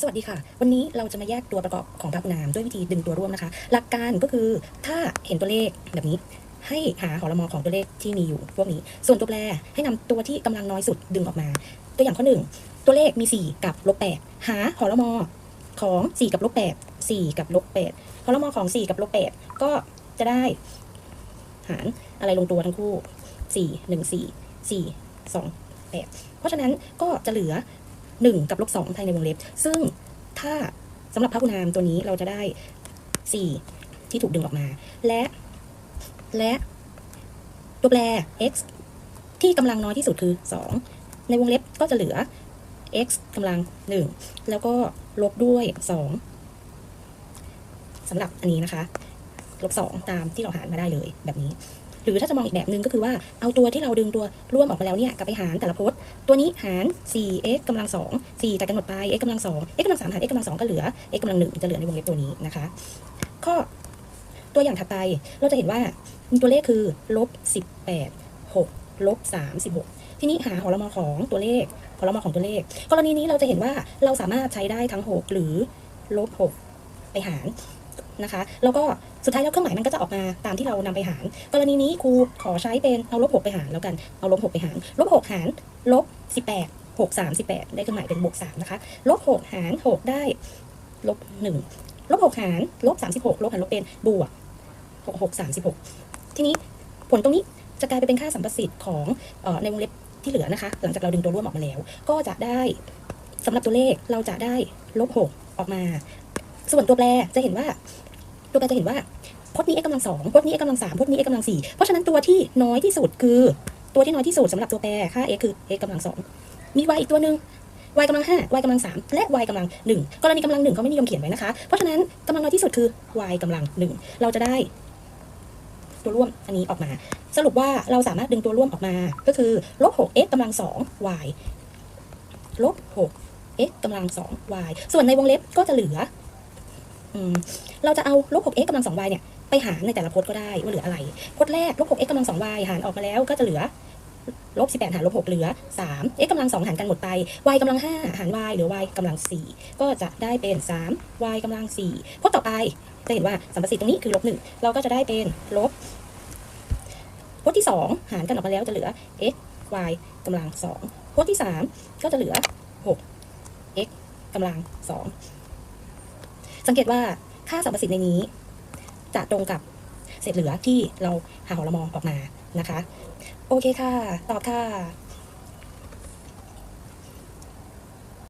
สวัสดีค่ะ วันนี้เราจะมาแยกตัวประกอบของพหุนามด้วยวิธีดึงตัวร่วมนะคะ หลักการก็คือถ้าเห็นตัวเลขแบบนี้ ให้หาหอละมอของตัวเลขที่มีอยู่พวกนี้ ส่วนตัวแปรให้นำตัวที่กำลังน้อยสุดดึงออกมา ตัวอย่างข้อหนึ่งตัวเลขมี 4 กับลบ8หาหอละมอของ 4 กับลบ8 4 กับลบ8หอละมอของ 4 กับลบ8ก็จะได้ หารอะไรลงตัวทั้งคู่ 4 1 4 4 2 8 เพราะฉะนั้นก็จะเหลือ 1 กับลบ2ภายในวงเล็บ ซึ่งถ้าสำหรับพหุนามตัวนี้เราจะได้ 4 ที่ถูกดึงออกมา และและตัวแปร x ที่กำลังน้อยที่สุดคือ 2 ในวงเล็บก็จะเหลือ x กำลัง 1 แล้วก็ลบด้วย 2สำหรับอันนี้นะคะ ลบ 2 ตามที่เราหารมาได้เลยแบบนี้ หรือถ้าจะมองอีกแบบหนึ่งก็คือว่าเอาตัวที่เราดึงตัวร่วมออกมาแล้วเนี่ยกลับไปหารแต่ละพจน์ ตัวนี้หาร 4x กำลัง 2 4ตัดกันหมดไป x กำลัง 2 x กำลัง 3 หาร x กำลัง 2 ก็เหลือ x กำลัง 1 จะเหลือในวงเล็บตัวนี้นะคะ ข้อตัวอย่างถัดไปเราจะเห็นว่าตัวเลขคือลบ18 6ลบ36 ทีนี้หาหอลมอของตัวเลขหอลมอของตัวเลข กรณีนี้เราจะเห็นว่าเราสามารถใช้ได้ทั้ง 6 หรือลบ6ไปหาร นะคะ แล้วก็สุดท้ายแล้วเครื่องหมายมันก็จะออกมาตามที่เรานำไปหาร กรณีนี้ครูขอใช้เป็นเอาลบ6ไปหารแล้วกัน เอาลบ6ไปหารลบ6หารลบ18 6 3 18ได้เครื่องหมายเป็นบวก3นะคะ ลบ6หาร6ได้ลบ1ลบ6หารลบ36ลบหารลบเป็นบวก6 6 36ทีนี้ผลตรงนี้จะกลายไปเป็นค่าสัมประสิทธิ์ของออในวงเล็บที่เหลือนะคะ หลังจากเราดึงตัวร่วมออกมาแล้ว ก็จะได้สำหรับตัวเลขเราจะได้ลบ6ออกมา ส่วนตัวแปรจะเห็นว่า ตัวแปรจะเห็นว่าพจน์นี้ x กำลังสองพจน์นี้ x กำลังสามพจน์นี้ x กำลังสี่เพราะฉะนั้นตัวที่น้อยที่สุดคือตัวที่น้อยที่สุดสำหรับตัวแปรค่า x คือ x กำลังสองมี y อีกตัวหนึ่ง y กำลังห้า y กำลังสามและ y กำลังหนึ่งกรณีกำลังหนึ่งเขาไม่นิยมเขียนไว้นะคะ เพราะฉะนั้นกำลังน้อยที่สุดคือ y กำลังหนึ่งเราจะได้ตัวร่วมอันนี้ออกมา สรุปว่าเราสามารถดึงตัวร่วมออกมา ก็คือลบหก x กำลังสอง y ลบหก x กำลังสอง y ส่วนในวงเล็บก็จะเหลือ เราจะเอาลบ 6x กำลัง 2y เนี่ยไปหารในแต่ละพจน์ก็ได้ว่าเหลืออะไร พจน์แรกลบ 6x กำลัง 2y หารออกมาแล้วก็จะเหลือลบ18 หารลบ6เหลือ 3 x กำลัง 2 หารกันหมดไป y กำลัง 5 หาร y เหลือ y กำลัง 4 ก็จะได้เป็น 3 y กำลัง 4 พจน์ต่อไปจะเห็นว่าสัมประสิทธิ์ตรงนี้คือลบ 1 เราก็จะได้เป็นลบพจน์ที่ 2 หารกันออกมาแล้วจะเหลือ x y กำลัง 2 พจน์ที่ 3 ก็จะเหลือ 6 x กำลัง 2 สังเกตว่าค่าสัมประสิทธิ์ในนี้ จะตรงกับเศษเหลือที่เราหาหอละมอออกมานะคะ โอเคค่ะ ตอบค่ะ